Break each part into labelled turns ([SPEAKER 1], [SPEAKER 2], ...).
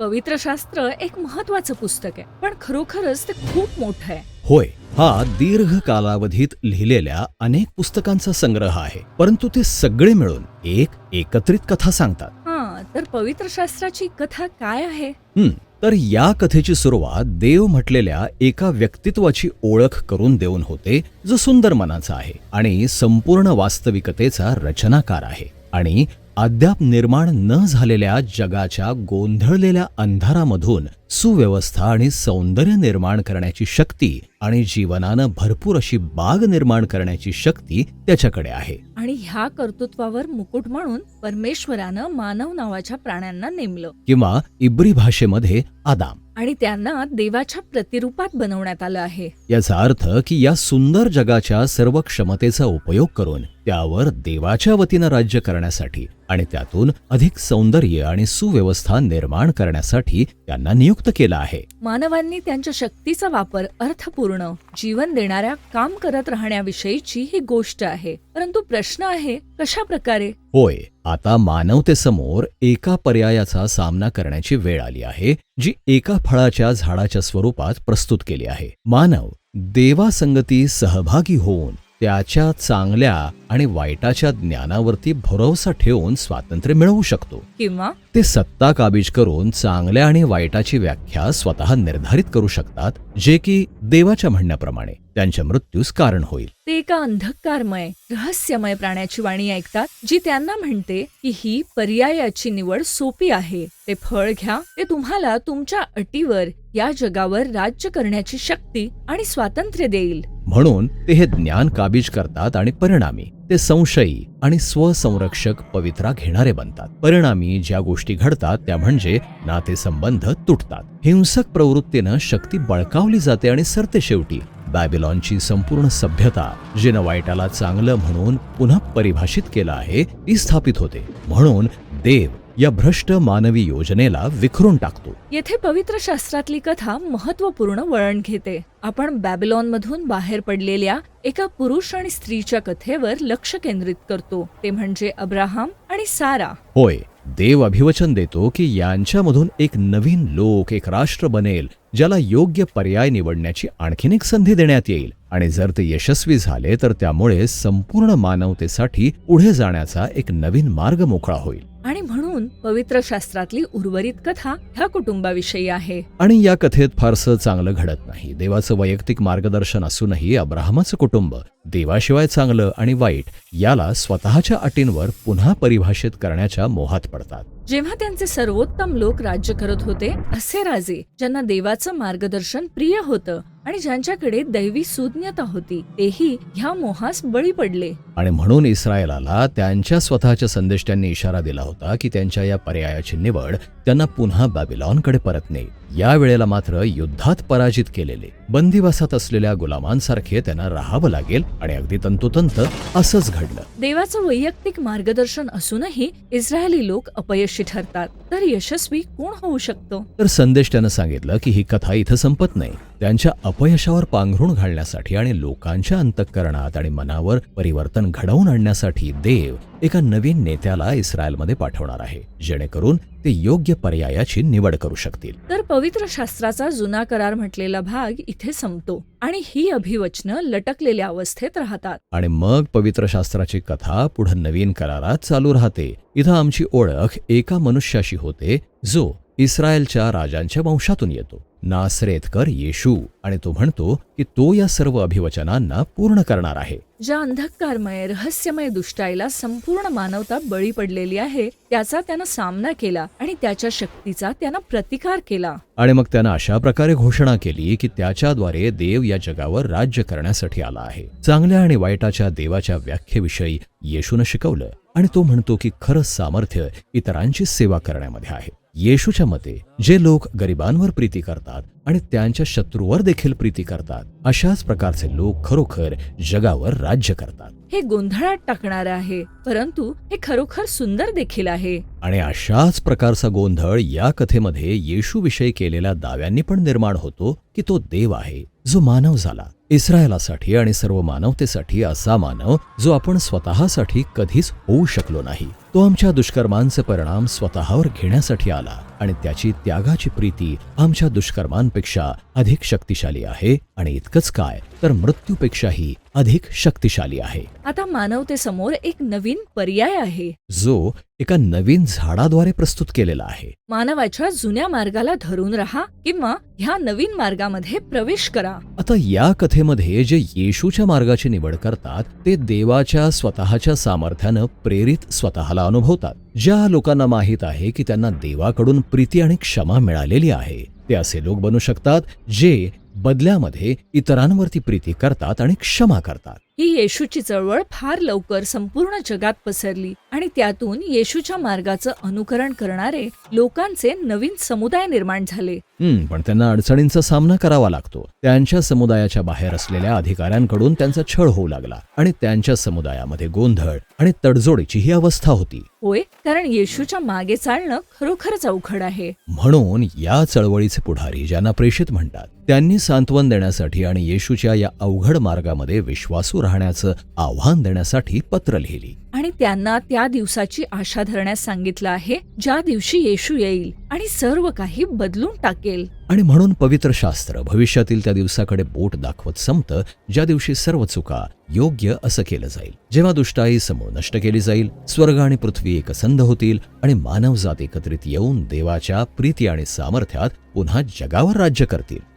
[SPEAKER 1] पवित्र शास्त्र एक महत्वाचं पुस्तक आहे. पण खरोखरच ते खूप मोठं आहे.
[SPEAKER 2] होय हा दीर्घ कालावधीत लिहिलेल्या अनेक पुस्तकांचा संग्रह आहे परंतु ते सगळे मिळून एक एकत्रित कथा सांगतात.
[SPEAKER 1] हा तर पवित्र शास्त्राची कथा काय आहे?
[SPEAKER 2] हं, तर या कथेची सुरुवात देव म्हटलेल्या एका व्यक्तित्वाची ओळख करून देऊन होते जो सुंदर मनाचा आहे आणि संपूर्ण वास्तविकतेचा रचनाकार आहे. आणि अद्याप निर्माण न झालेल्या जगाच्या गोंधळलेल्या अंधारामधून सुव्यवस्था आणि सौंदर्य निर्माण करण्याची शक्ती आणि जीवनानं भरपूर अशी बाग निर्माण करण्याची शक्ती त्याच्याकडे आहे.
[SPEAKER 1] आणि ह्या कर्तृत्वावर मुकुट म्हणून परमेश्वरानं मानव नावाच्या प्राण्यांना नेमलं.
[SPEAKER 2] किंवा इब्री भाषेमध्ये आदाम.
[SPEAKER 1] आणि त्यांना देवाच्या प्रतिरूपात बनवण्यात आलं आहे.
[SPEAKER 2] याचा अर्थ की या सुंदर जगाच्या सर्व क्षमतेचा उपयोग करून त्यावर देवाच्या वतीनं राज्य करण्यासाठी आणि त्यातून अधिक सौंदर्य आणि सुव्यवस्था निर्माण करण्यासाठी त्यांना नियुक्त केलं आहे.
[SPEAKER 1] मानवांनी त्यांच्या शक्तीचा वापर अर्थपूर्ण जीवन देणाऱ्या काम करत राहण्याविषयीची ही गोष्ट आहे. परंतु प्रश्न आहे कशा प्रकारे?
[SPEAKER 2] होय आता मानवतेसमोर एका पर्यायाचा सामना करण्याची वेळ आली आहे जी एका फळाच्या झाडाच्या स्वरूपात प्रस्तुत केली आहे. मानव देवासंगती सहभागी होऊन त्याच्या चांगल्या आणि वाईटाच्या ज्ञानावरती भरोसा ठेवून स्वातंत्र्य मिळवू शकतो.
[SPEAKER 1] किंवा?
[SPEAKER 2] ते सत्ता काबीज करून चांगल्या आणि वाईटाची व्याख्या स्वतः निर्धारित करू शकतात जे की देवाच्या म्हणण्याप्रमाणे त्यांच्या मृत्यूस कारण होईल.
[SPEAKER 1] ते एका अंधकारमय रहस्यमय प्राण्याची वाणी ऐकतात जी त्यांना म्हणते की ही पर्यायाची निवड सोपी आहे. ते फळ घ्या ते तुम्हाला तुमच्या अटीवर या जगावर राज्य करण्याची शक्ती आणि स्वातंत्र्य देईल.
[SPEAKER 2] म्हणून ते हे ज्ञान काबीज करतात आणि परिणामी ते संशयी आणि स्वसंरक्षक पवित्रा घेणारे बनतात. परिणामी ज्या गोष्टी घडतात त्या म्हणजे नातेसंबंध तुटतात. हिंसक प्रवृत्तीनं शक्ती बळकावली जाते आणि सरते शेवटी बॅबिलॉनची संपूर्ण सभ्यता जिनं वाईटाला चांगलं म्हणून पुन्हा परिभाषित केलं आहे ती स्थापित होते. म्हणून देव या भ्रष्ट मानवी योजनेला विखरून टाकतो.
[SPEAKER 1] येथे पवित्र शास्त्रातली कथा महत्त्वपूर्ण वळण घेते. आपण बॅबिलॉन मधून बाहेर पडलेल्या एका पुरुष आणि स्त्रीच्या कथेवर लक्ष केंद्रित करतो. ते म्हणजे अब्राहम आणि सारा.
[SPEAKER 2] होय देव अभिवचन देतो की यांच्यामधून एक नवीन लोक एक राष्ट्र बनेल ज्याला योग्य पर्याय निवडण्याची आणखीन एक संधी देण्यात येईल. आणि जर ते यशस्वी झाले तर त्यामुळे संपूर्ण मानवतेसाठी पुढे जाण्याचा एक नवीन मार्ग मोकळा होईल.
[SPEAKER 1] आणि म्हणून पवित्र शास्त्रातली उर्वरित कथा ह्या कुटुंबाविषयी आहे.
[SPEAKER 2] आणि या कथेत फारसं चांगलं घडत नाही. देवाचं वैयक्तिक मार्गदर्शन असूनही अब्राहमाचं कुटुंब देवाशिवाय चांगलं आणि वाईट याला स्वतःच्या अटींवर पुन्हा परिभाषित करण्याच्या मोहात पडतात.
[SPEAKER 1] जेव्हा त्यांचे सर्वोत्तम लोक राज्य करत होते असे राजे ज्यांना देवाचं मार्गदर्शन प्रिय होतं आणि ज्यांच्याकडे दैवी सुज्ञता होती तेही ह्या मोहास बळी पडले.
[SPEAKER 2] आणि म्हणून इस्रायलाला त्यांच्या स्वतःच्या संदेष्ट्यांनी इशारा दिला होता की त्यांच्या या पर्यायाची निवड त्यांना पुन्हा बॅबिलॉनकडे परत नेईल या वेळेला मात्र युद्धात पराजित केलेले बंदिवासात असलेल्या गुलामांसारखे त्यांना राहावं लागेल आणि अगदी तंतोतंत असंच घडलं.
[SPEAKER 1] देवाचं वैयक्तिक मार्गदर्शन असूनही इस्रायली लोक अपयशी ठरतात. तर यशस्वी कोण होऊ शकतो?
[SPEAKER 2] तर संदेश त्यानं सांगितलं की ही कथा इथं संपत नाही. त्यांच्या अपयशावर पांघरुण घालण्यासाठी आणि लोकांच्या अंतःकरणात आणि मनावर परिवर्तन घडवून आणण्यासाठी देव एका नवीन नेत्याला इस्रायलमध्ये पाठवणार आहे जेणेकरून ते योग्य पर्यायाची निवड करू शकतील.
[SPEAKER 1] तर पवित्र शास्त्राचा जुना करार म्हटलेला भाग इथे संपतो आणि ही अभिवचनं लटकलेल्या अवस्थेत राहतात.
[SPEAKER 2] आणि मग पवित्र शास्त्राची कथा पुढे नवीन करारात चालू राहते. इथं आमची ओळख एका मनुष्याशी होते जो इस्रायलच्या राजांच्या वंशातून येतो. नासरेतकर येशू आणि तो म्हणतो की तो या सर्व अभिवचनांना पूर्ण करणार आहे.
[SPEAKER 1] ज्या अंधकारमय रहस्यमय दुष्टाईला संपूर्ण मानवता बळी पडलेली आहे त्याचा त्यानं सामना केला आणि त्याच्या शक्तीचा त्यानं प्रतिकार केला.
[SPEAKER 2] आणि मग त्यानं अशा प्रकारे घोषणा केली की त्याच्याद्वारे देव या जगावर राज्य करण्यासाठी आला आहे. चांगल्या आणि वाईटाच्या देवाच्या व्याख्येविषयी येशूनं शिकवलं आणि तो म्हणतो की खरं सामर्थ्य इतरांची सेवा करण्यामध्ये आहे. येशूच्या मते जे लोक गरिबांवर प्रीती करतात आणि त्यांच्या शत्रूवर देखील प्रीती करतात अशाच प्रकारचे लोक खरोखर जगावर राज्य करतात.
[SPEAKER 1] हे गोंधळात टाकणारं आहे परंतु हे खरोखर सुंदर देखील आहे.
[SPEAKER 2] आणि अशाच प्रकारचा गोंधळ या कथेमध्ये येशूविषयी केलेल्या दाव्यांनी पण निर्माण होतो की तो देव आहे जो मानव झाला. इस्रायलासाठी आणि सर्व मानवतेसाठी असा मानव जो आपण स्वतःसाठी कधीच होऊ शकलो नाही. तो आमच्या दुष्कर्मांचे परिणाम स्वतःवर घेण्यासाठी आला आणि त्याची त्यागाची प्रीती आमच्या दुष्कर्मांपेक्षा अधिक शक्तिशाली आहे आणि इतकंच काय तर मृत्यूपेक्षाही अधिक शक्तिशाली आहे.
[SPEAKER 1] आता मानवतेसमोर एक नवीन पर्याय आहे.
[SPEAKER 2] जो एका नवीन झाडाद्वारे प्रस्तुत केलेला आहे.
[SPEAKER 1] मानवाच्या जुन्या मार्गाला धरून राहा किंवा ह्या नवीन मार्गामध्ये प्रवेश करा.
[SPEAKER 2] आता या कथेमध्ये जे येशूच्या मार्गाची निवड करतात ते देवाच्या स्वतःच्या सामर्थ्यानं प्रेरित स्वतःला अनुभवतात. ज्या लोकांना माहीत आहे की त्यांना देवाकडून प्रीती आणि क्षमा मिळालेली आहे ते असे लोक बनू शकतात जे बदल्यामध्ये इतरांवरती प्रीती करतात आणि क्षमा करतात.
[SPEAKER 1] ही येशूची चळवळ फार लवकर संपूर्ण जगात पसरली आणि त्यातून येशूच्या मार्गाचं अनुकरण करणारे लोकांचे नवीन समुदाय निर्माण झाले.
[SPEAKER 2] हम्म पण त्यांना अडचणींचा सामना करावा लागतो. त्यांच्या समुदायाच्या बाहेर असलेल्या अधिकाऱ्यांकडून त्यांचा छळ होऊ लागला आणि त्यांच्या समुदायामध्ये गोंधळ आणि तडजोडीची ही अवस्था होती.
[SPEAKER 1] होय कारण येशूच्या मागे चालणं खरोखरच अवघड आहे.
[SPEAKER 2] म्हणून या चळवळीचे पुढारी ज्यांना प्रेषित म्हणतात त्यांनी सांत्वन देण्यासाठी आणि येशूच्या या अवघड मार्गामध्ये विश्वासू राहण्याचं आव्हान देण्यासाठी पत्र लिहिली.
[SPEAKER 1] आणि त्यांना त्या दिवसाची आशा धरण्यास सांगितलं आहे ज्या दिवशी येशू येईल आणि सर्व काही बदलून टाकेल.
[SPEAKER 2] आणि म्हणून पवित्र शास्त्र भविष्यातील त्या दिवसाकडे बोट दाखवत संपतं ज्या दिवशी सर्व चुका योग्य असं केलं जाईल. जेव्हा दुष्टाई समूळ नष्ट केली जाईल स्वर्ग आणि पृथ्वी एकसंध होतील आणि मानवजात एकत्रित येऊन देवाच्या प्रीती आणि सामर्थ्यात पुन्हा जगावर राज्य करतील.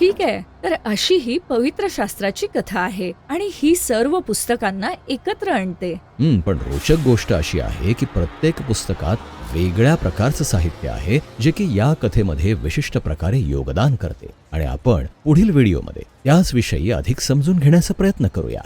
[SPEAKER 1] ठीक आहे. तर अशी ही पवित्र शास्त्राची कथा आहे आणि ही सर्व पुस्तकांना एकत्र आणते.
[SPEAKER 2] हम्म, पण रोचक गोष्ट अशी आहे की प्रत्येक पुस्तकात वेगळ्या प्रकारचं साहित्य आहे जे की या कथेमध्ये विशिष्ट प्रकारे योगदान करते. आणि आपण पुढील व्हिडिओमध्ये त्याच विषयी अधिक समजून घेण्याचा प्रयत्न करूया.